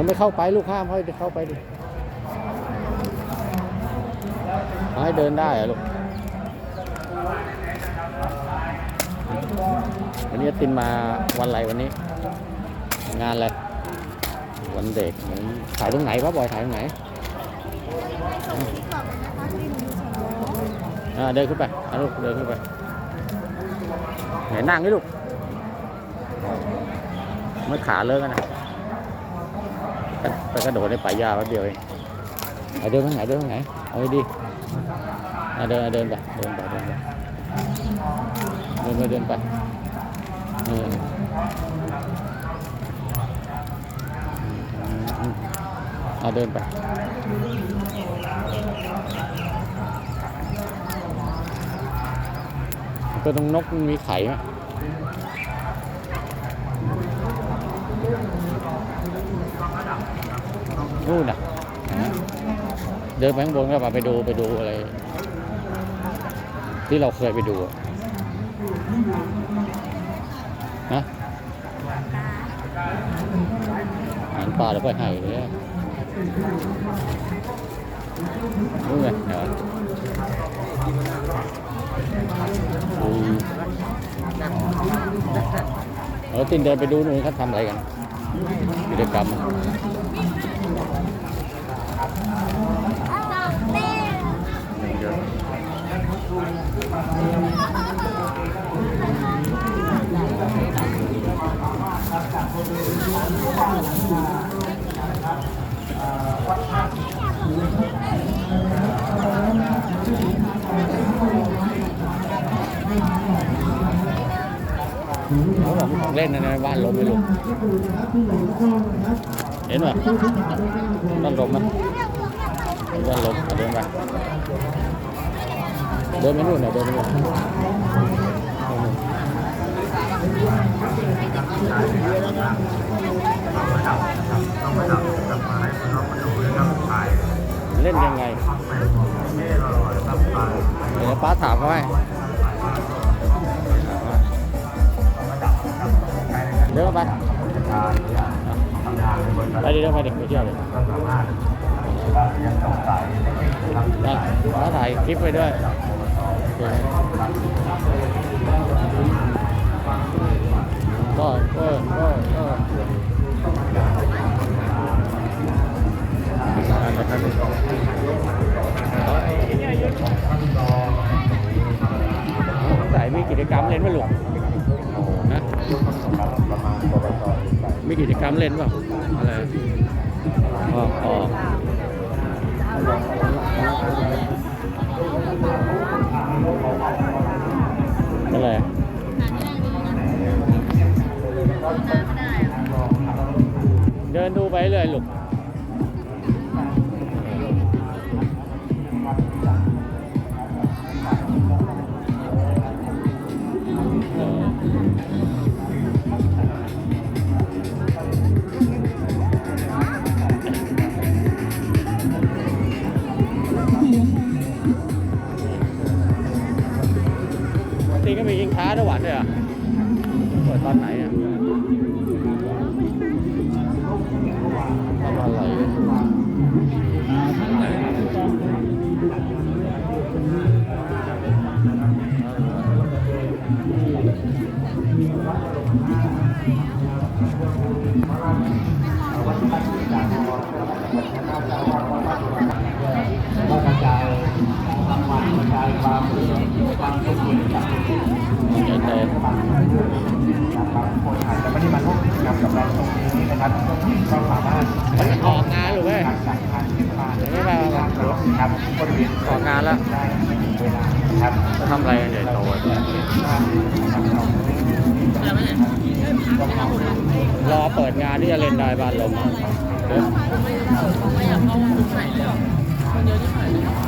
มันไม่เข้าไปลูกห้ามให้เข้าไปดิให้เดินได้เหรอลูกวันนี้ตินมาวันอะไรวันนี้ งานอะไรวันเด็กถ่ายตรงไหนวะบอยถ่ายตรงไหนอ่าเดินขึ้นไปลูกเดินขึ้นไปไหนนั่งนี่ลูกไม่ขาเลิกกันนะ ไปกระโดดในป่ายาแป๊บเดียวเองเดินไปไหนเดินไปไหนเอาไปดีเดินเดินไปเดินไปเดินไปเดินไปเดินไปเอาเดินไปตัวตรงนกมีไข่ไหม นู่นน่ะ เดินไปข้างบนก็ไปดูไปดูอะไร ที่เราเคยไปดูนะหารปลาแล้วก็ให้เลยนู่นไงเดี๋ยวอืมเออตินเดินไปดูนู่นเขาทำอะไรกันกิจกรรม เขาบอกของเล่นนะในบ้านลมไม่ลมเห็นป่ะบ้านลมมั้ยบ้านลมเอาเดินไป เดินไปนู่นนะเดินไปนู่นเล่นยังไงเดี๋ยวป้าถามเขาให้เดินไปไปดิเดินไปดิไปเที่ยวเลยนะมาถ่ายคลิปไปด้วย ก็ก็ก็ก็ใส่มีกิจกรรมเล่นไหมลูกนะมีกิจกรรมเล่นเปล่าอะไรอ๋ออ๋ออะ ดินดูไปเลยลูกเออปกติก็มียิงช้าทุกวันด้วยอะเปิดตอนไหนอะ ใหญ่โตแต่ไม่ได้มาร่วมกิจกรรมกับเราตรงนี้นะครับก็สามารถมันออกงานหรือไงสั่งทานที่บ้านเดี๋ยวไม่มามาครับบริเวณออกงานแล้วได้เวลาครับจะทำอะไรกันใหญ่โตอะ รอเปิดงานที่จะเล่นได้บ้านลมอะเดี๋ยวเ